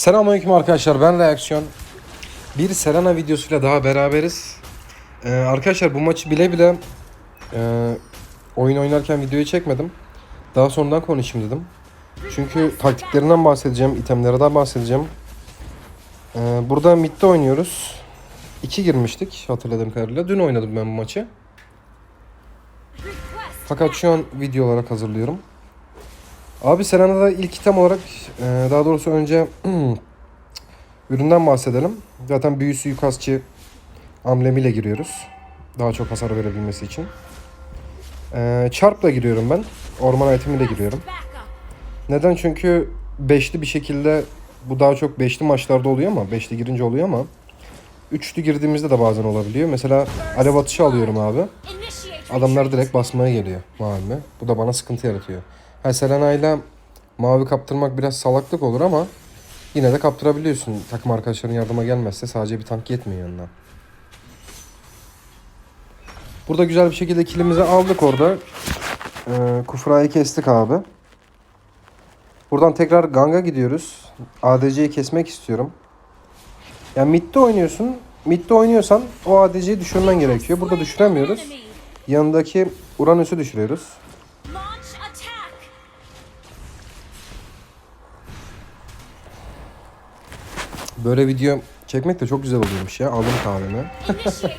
Selamünaleyküm arkadaşlar ben Reaksiyon. Bir Serena videosuyla daha beraberiz. Ee, arkadaşlar bu maçı bile bile e, oyun oynarken videoyu çekmedim. Daha sonradan konuşayım dedim. Çünkü taktiklerinden bahsedeceğim, itemlerden bahsedeceğim. Ee, burada midde oynuyoruz. 2 girmiştik hatırladığım kadarıyla. Dün oynadım ben bu maçı. Fakat şu an video olarak hazırlıyorum. Abi Serena'da ilk item olarak e, daha doğrusu önce üründen bahsedelim. Zaten büyüsü yukasçı amblemiyle giriyoruz. Daha çok hasar verebilmesi için. E, çarpla giriyorum ben. Orman itemiyle giriyorum. Neden? Çünkü beşli bir şekilde bu daha çok beşli maçlarda oluyor ama beşli girince oluyor ama üçlü girdiğimizde de bazen olabiliyor. Mesela alev atışı alıyorum abi. Adamlar direkt basmaya geliyor mavime. Bu da bana sıkıntı yaratıyor. Ha Selena ile mavi kaptırmak biraz salaklık olur ama yine de kaptırabiliyorsun. Takım arkadaşların yardıma gelmezse sadece bir tank yetmiyor yanına. Burada güzel bir şekilde kilimizi aldık orada. Ee, Kufra'yı kestik abi. Buradan tekrar Gang'a gidiyoruz. ADC'yi kesmek istiyorum. Yani midde oynuyorsun. Midde oynuyorsan o ADC'yi düşürmen gerekiyor. Burada düşüremiyoruz. Yanındaki Uranüs'ü düşürüyoruz. Böyle video çekmek de çok güzel oluyormuş ya. Aldım kahvemi.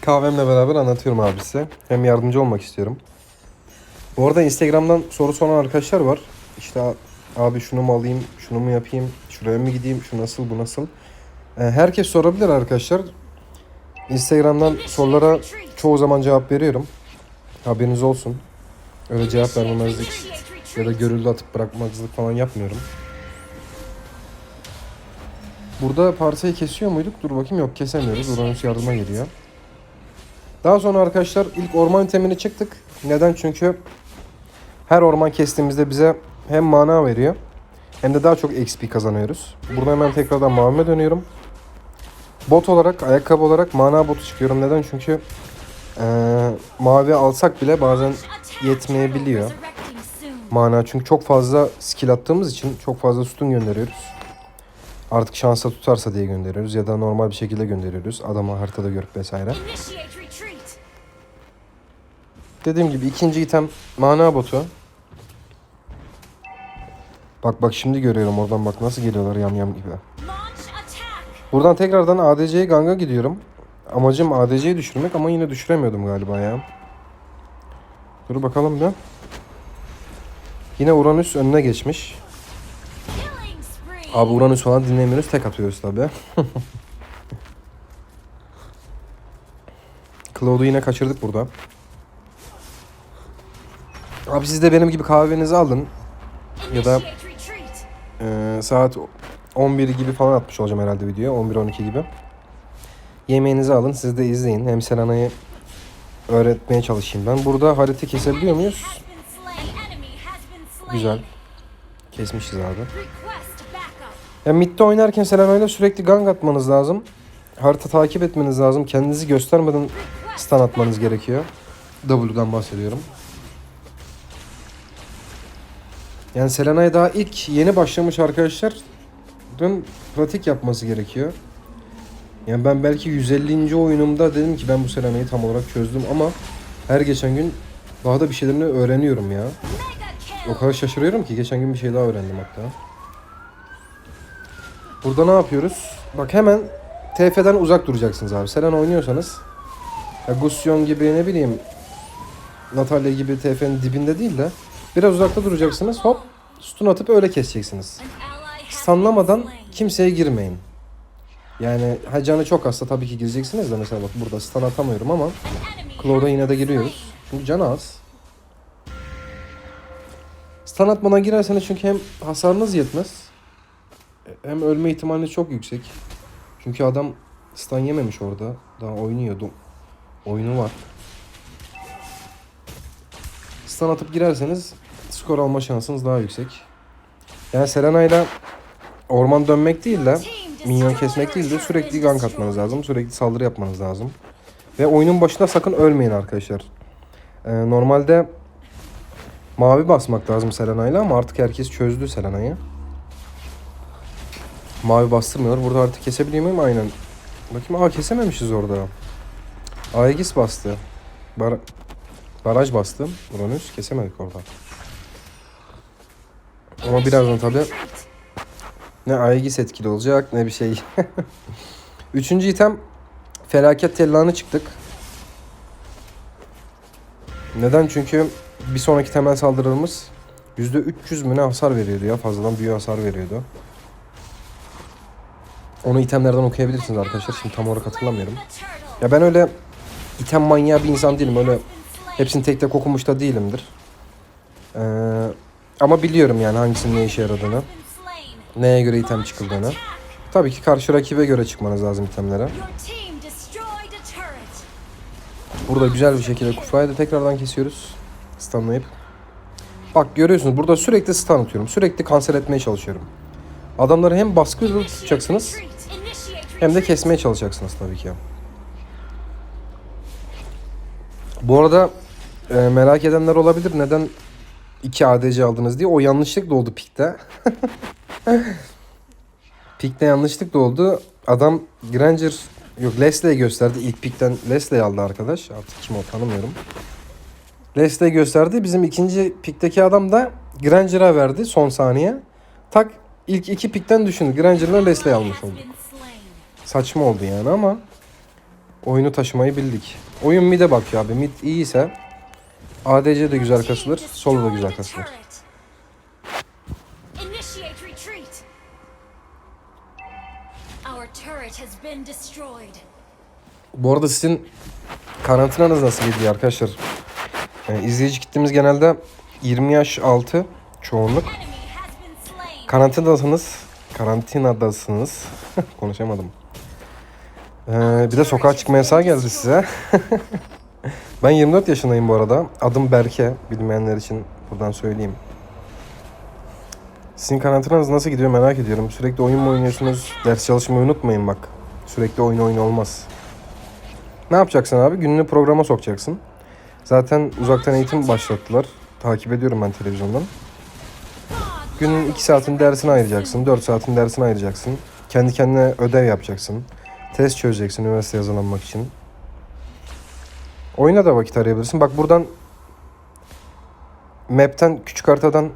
Kahvemle beraber anlatıyorum abi size. Hem yardımcı olmak istiyorum. Bu arada Instagram'dan soru soran arkadaşlar var. İşte abi şunu mu alayım, şunu mu yapayım, şuraya mı gideyim, şu nasıl, bu nasıl. Ee, Herkes sorabilir arkadaşlar. Instagram'dan sorulara çoğu zaman cevap veriyorum. Haberiniz olsun. Öyle cevap vermemezlik ya da görüldü atıp bırakmazlık falan yapmıyorum. Burada parsayı kesiyor muyduk? Dur bakayım yok kesemiyoruz. Uranüs yardıma geliyor. Daha sonra arkadaşlar ilk orman itemini çıktık. Neden? Çünkü her orman kestiğimizde bize hem mana veriyor hem de daha çok XP kazanıyoruz. Burada hemen tekrardan mavime dönüyorum. Bot olarak, ayakkabı olarak mana botu çıkıyorum. Neden? Çünkü eee, mavi alsak bile bazen yetmeyebiliyor. Mana çünkü çok fazla skill attığımız için çok fazla sütun gönderiyoruz. Artık şansa tutarsa diye gönderiyoruz ya da normal bir şekilde gönderiyoruz. Adama haritada görüp vesaire. Dediğim gibi ikinci item mana botu. Bak bak şimdi görüyorum oradan bak nasıl geliyorlar yam yam gibi. Buradan tekrardan ADC'ye ganga gidiyorum. Amacım ADC'yi düşürmek ama yine düşüremiyordum galiba ya. Dur bakalım bir. Yine Uranüs önüne geçmiş. Abi Uranüs falan dinlemiyoruz tek atıyoruz tabi. Cloud'u yine kaçırdık burada. Abi siz de benim gibi kahvenizi alın. Ya da e, saat 11 gibi falan atmış olacağım herhalde video. 11-12 gibi. Yemeğinizi alın siz de izleyin. Hem Serena'yı öğretmeye çalışayım ben. Burada harita kesebiliyor muyuz? Güzel. Kesmişiz abi. Ya midde oynarken Selena'yla sürekli gang atmanız lazım. Harita takip etmeniz lazım. Kendinizi göstermeden stun atmanız gerekiyor. W'dan bahsediyorum. Yani Selena'ya daha ilk yeni başlamış arkadaşlar. Dün pratik yapması gerekiyor. Yani ben belki 150. oyunumda dedim ki ben bu Selena'yı tam olarak çözdüm ama her geçen gün daha da bir şeylerini öğreniyorum ya. O kadar şaşırıyorum ki geçen gün bir şey daha öğrendim hatta. Burada ne yapıyoruz? Bak hemen TF'den uzak duracaksınız abi. Selena oynuyorsanız ya Gusyon gibi ne bileyim Natalya gibi TF'nin dibinde değil de biraz uzakta duracaksınız. Hop stun atıp öyle keseceksiniz. Stunlamadan kimseye girmeyin. Yani ha canı çok hasta tabii ki gireceksiniz de mesela bak burada stun atamıyorum ama Claw'da yine de giriyoruz. Çünkü canı az. Stun atmadan girerseniz çünkü hem hasarınız yetmez hem ölme ihtimali çok yüksek. Çünkü adam stun yememiş orada. Daha oynuyordu. Oyunu var. Stun atıp girerseniz skor alma şansınız daha yüksek. Yani Serena ile orman dönmek değil de minyon kesmek değil de sürekli gank atmanız lazım. Sürekli saldırı yapmanız lazım. Ve oyunun başında sakın ölmeyin arkadaşlar. Ee, normalde mavi basmak lazım Serena'yla ama artık herkes çözdü Serena'yı. Mavi bastırmıyor. Burada artık kesebiliyor muyum? Aynen. Bakayım. Aa kesememişiz orada. Aegis bastı. Bar baraj bastı. Uranüs kesemedik orada. Ama birazdan tabii ne Aegis etkili olacak ne bir şey. Üçüncü item felaket tellanı çıktık. Neden? Çünkü bir sonraki temel saldırımız %300 mü ne hasar veriyordu ya fazladan büyü hasar veriyordu. Onu itemlerden okuyabilirsiniz arkadaşlar. Şimdi tam olarak hatırlamıyorum. Ya ben öyle item manyağı bir insan değilim. Öyle hepsini tek tek okumuş da değilimdir. Ee, ama biliyorum yani hangisinin ne işe yaradığını. Neye göre item çıkıldığını. Tabii ki karşı rakibe göre çıkmanız lazım itemlere. Burada güzel bir şekilde Kufra'yı da tekrardan kesiyoruz. Stunlayıp. Bak görüyorsunuz burada sürekli stun atıyorum. Sürekli kanser etmeye çalışıyorum. Adamları hem baskı tutacaksınız hem de kesmeye çalışacaksınız tabii ki. Bu arada e, merak edenler olabilir neden 2 ADC aldınız diye. O yanlışlıkla oldu pikte. pikte yanlışlıkla oldu. Adam Granger yok Leslie'yi gösterdi. İlk pikten Leslie'yi aldı arkadaş. Artık kim o tanımıyorum. Leslie gösterdi. Bizim ikinci pikteki adam da Granger'a verdi son saniye. Tak ilk iki pikten düşündü. Granger'la Leslie'yi almış oldu. Saçma oldu yani ama oyunu taşımayı bildik. Oyun mid'e bakıyor abi. Mid iyiyse ADC de güzel kasılır. Solo da güzel kasılır. Bu arada sizin karantinanız nasıl gidiyor arkadaşlar? Yani izleyici kitlemiz genelde 20 yaş altı çoğunluk. Karantinadasınız. Karantinadasınız. Konuşamadım. Ee, bir de sokağa çıkma yasağı geldi size. ben 24 yaşındayım bu arada. Adım Berke. Bilmeyenler için buradan söyleyeyim. Sizin karantinanız nasıl gidiyor merak ediyorum. Sürekli oyun mu oynuyorsunuz? Ders çalışmayı unutmayın bak. Sürekli oyun oyun olmaz. Ne yapacaksın abi? Gününü programa sokacaksın. Zaten uzaktan eğitim başlattılar. Takip ediyorum ben televizyondan. Günün 2 saatin dersine ayıracaksın. 4 saatin dersine ayıracaksın. Kendi kendine ödev yapacaksın. Test çözeceksin üniversiteye hazırlanmak için. Oyuna da vakit arayabilirsin. Bak buradan map'ten küçük haritadan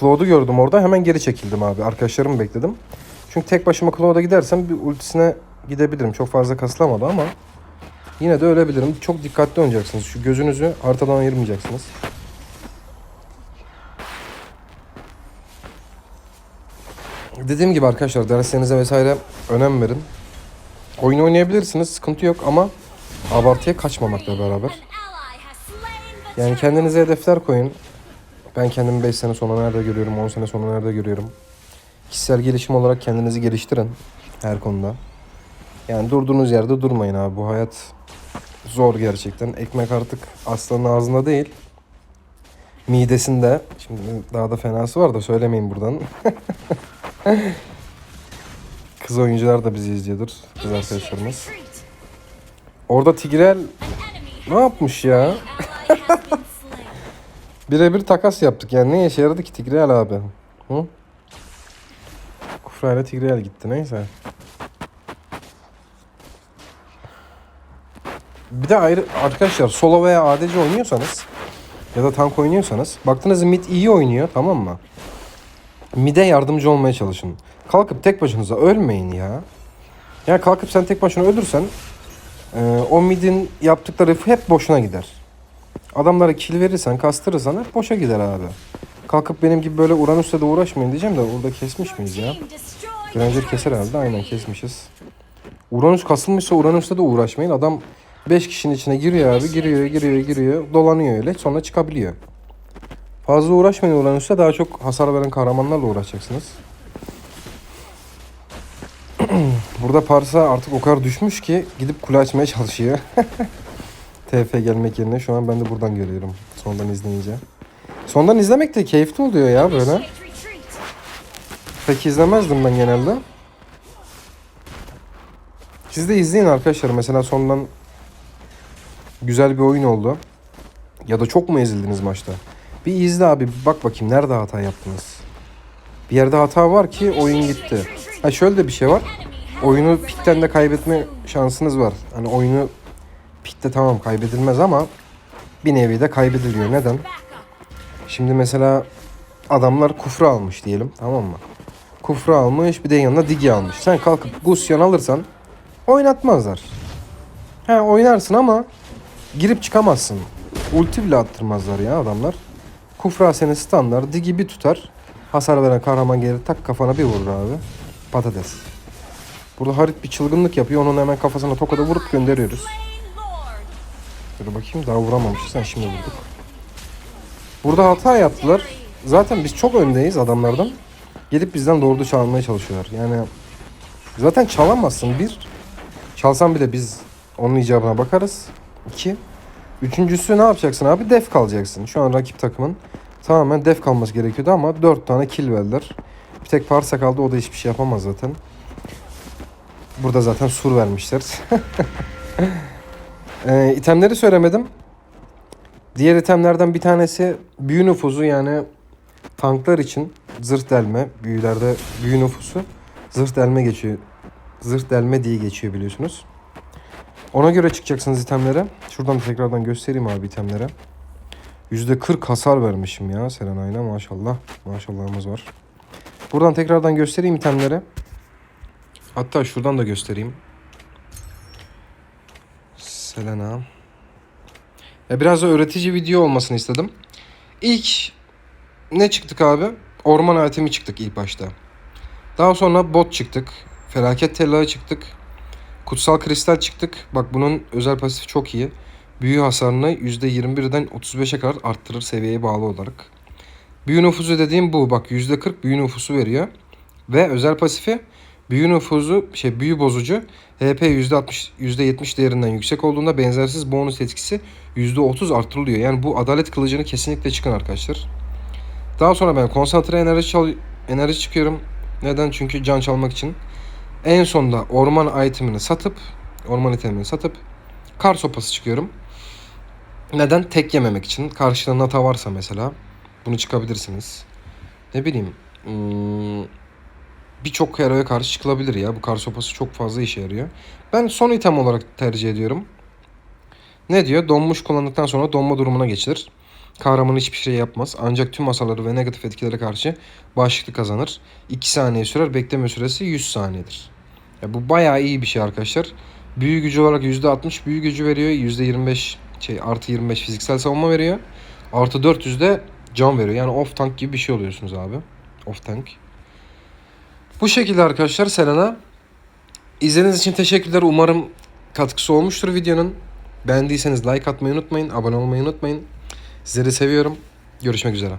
Claude'u gördüm orada. Hemen geri çekildim abi. Arkadaşlarımı bekledim. Çünkü tek başıma Claude'a gidersem bir ultisine gidebilirim. Çok fazla kasılamadı ama yine de ölebilirim. Çok dikkatli oynayacaksınız. Şu gözünüzü haritadan ayırmayacaksınız. Dediğim gibi arkadaşlar derslerinize vesaire önem verin. Oyun oynayabilirsiniz sıkıntı yok ama abartıya kaçmamakla beraber. Yani kendinize hedefler koyun. Ben kendimi 5 sene sonra nerede görüyorum, 10 sene sonra nerede görüyorum. Kişisel gelişim olarak kendinizi geliştirin her konuda. Yani durduğunuz yerde durmayın abi. Bu hayat zor gerçekten. Ekmek artık aslanın ağzında değil. Midesinde. Şimdi daha da fenası var da söylemeyin buradan. Kız oyuncular da bizi izliyordur. Kız arkadaşlarımız. Orada Tigrel ne yapmış ya? Birebir takas yaptık yani ne işe yaradı ki Tigrel abi? Hı? Kufra ile Tigrel gitti neyse. Bir de ayrı arkadaşlar solo veya ADC oynuyorsanız ya da tank oynuyorsanız baktığınız mid iyi oynuyor tamam mı? Mid'e yardımcı olmaya çalışın. Kalkıp tek başınıza ölmeyin ya. Yani kalkıp sen tek başına ölürsen e, o mid'in yaptıkları hep boşuna gider. Adamlara kill verirsen, kastırırsan hep boşa gider abi. Kalkıp benim gibi böyle Uranüs'le de uğraşmayın diyeceğim de orada kesmiş miyiz ya? Granger keser herhalde. Aynen kesmişiz. Uranüs kasılmışsa Uranüs'le de uğraşmayın. Adam 5 kişinin içine giriyor abi. Giriyor, giriyor, giriyor. Dolanıyor öyle. Sonra çıkabiliyor. Fazla uğraşmayın Uranüs'le. Daha çok hasar veren kahramanlarla uğraşacaksınız. Burada Parsa artık o kadar düşmüş ki gidip kule açmaya çalışıyor. TF gelmek yerine şu an ben de buradan görüyorum. Sondan izleyince. Sondan izlemek de keyifli oluyor ya böyle. Pek izlemezdim ben genelde. Siz de izleyin arkadaşlar. Mesela sondan güzel bir oyun oldu. Ya da çok mu ezildiniz maçta? Bir izle abi. Bak bakayım nerede hata yaptınız. Bir yerde hata var ki oyun gitti. Ha şöyle de bir şey var. Oyunu pikten de kaybetme şansınız var. Hani oyunu pikte tamam kaybedilmez ama bir nevi de kaybediliyor. Neden? Şimdi mesela adamlar kufra almış diyelim tamam mı? Kufra almış bir de yanına digi almış. Sen kalkıp Gusyon alırsan oynatmazlar. He oynarsın ama girip çıkamazsın. Ulti bile attırmazlar ya adamlar. Kufra seni standlar, digi bir tutar. Hasar veren kahraman gelir tak kafana bir vurur abi. Patates. Burada Harit bir çılgınlık yapıyor. Onun hemen kafasına tokada vurup gönderiyoruz. Dur bakayım daha vuramamışız. Sen şimdi vurduk. Burada hata yaptılar. Zaten biz çok öndeyiz adamlardan. Gelip bizden doğru çalmaya çalışıyorlar. Yani zaten çalamazsın. Bir, çalsan bile biz onun icabına bakarız. İki, üçüncüsü ne yapacaksın abi? Def kalacaksın. Şu an rakip takımın tamamen def kalması gerekiyordu ama dört tane kill verdiler. Bir tek Parsa kaldı. O da hiçbir şey yapamaz zaten. Burada zaten sur vermişler. Ee, itemleri söylemedim. Diğer itemlerden bir tanesi büyü nüfuzu yani tanklar için zırh delme. Büyülerde büyü nüfusu zırh delme geçiyor. Zırh delme diye geçiyor biliyorsunuz. Ona göre çıkacaksınız itemlere. Şuradan tekrardan göstereyim abi itemlere. %40 hasar vermişim ya Serenay'la maşallah. Maşallahımız var. Buradan tekrardan göstereyim itemlere. Hatta şuradan da göstereyim. Selena. Ya biraz da öğretici video olmasını istedim. İlk ne çıktık abi? Orman itemi çıktık ilk başta. Daha sonra bot çıktık. Felaket tellahı çıktık. Kutsal kristal çıktık. Bak bunun özel pasifi çok iyi. Büyü hasarını %21'den 35'e kadar arttırır seviyeye bağlı olarak. Büyü nüfuzu dediğim bu. Bak %40 büyü nüfusu veriyor. Ve özel pasifi büyü nüfuzu şey büyü bozucu HP %60 %70 değerinden yüksek olduğunda benzersiz bonus etkisi %30 artırılıyor. Yani bu adalet kılıcını kesinlikle çıkın arkadaşlar. Daha sonra ben konsantre enerji çal enerji çıkıyorum. Neden? Çünkü can çalmak için. En sonda orman itemini satıp orman itemini satıp kar sopası çıkıyorum. Neden? Tek yememek için. Karşıda nata varsa mesela bunu çıkabilirsiniz. Ne bileyim. Hmm, birçok heroya karşı çıkılabilir ya. Bu kar sopası çok fazla işe yarıyor. Ben son item olarak tercih ediyorum. Ne diyor? Donmuş kullandıktan sonra donma durumuna geçilir. Kahraman hiçbir şey yapmaz. Ancak tüm hasarları ve negatif etkilere karşı bağışıklık kazanır. 2 saniye sürer. Bekleme süresi 100 saniyedir. Ya bu bayağı iyi bir şey arkadaşlar. Büyü gücü olarak %60 büyü gücü veriyor. %25 şey artı 25 fiziksel savunma veriyor. Artı 400 de can veriyor. Yani off tank gibi bir şey oluyorsunuz abi. Off tank. Bu şekilde arkadaşlar Selena. İzlediğiniz için teşekkürler. Umarım katkısı olmuştur videonun. Beğendiyseniz like atmayı unutmayın. Abone olmayı unutmayın. Sizleri seviyorum. Görüşmek üzere.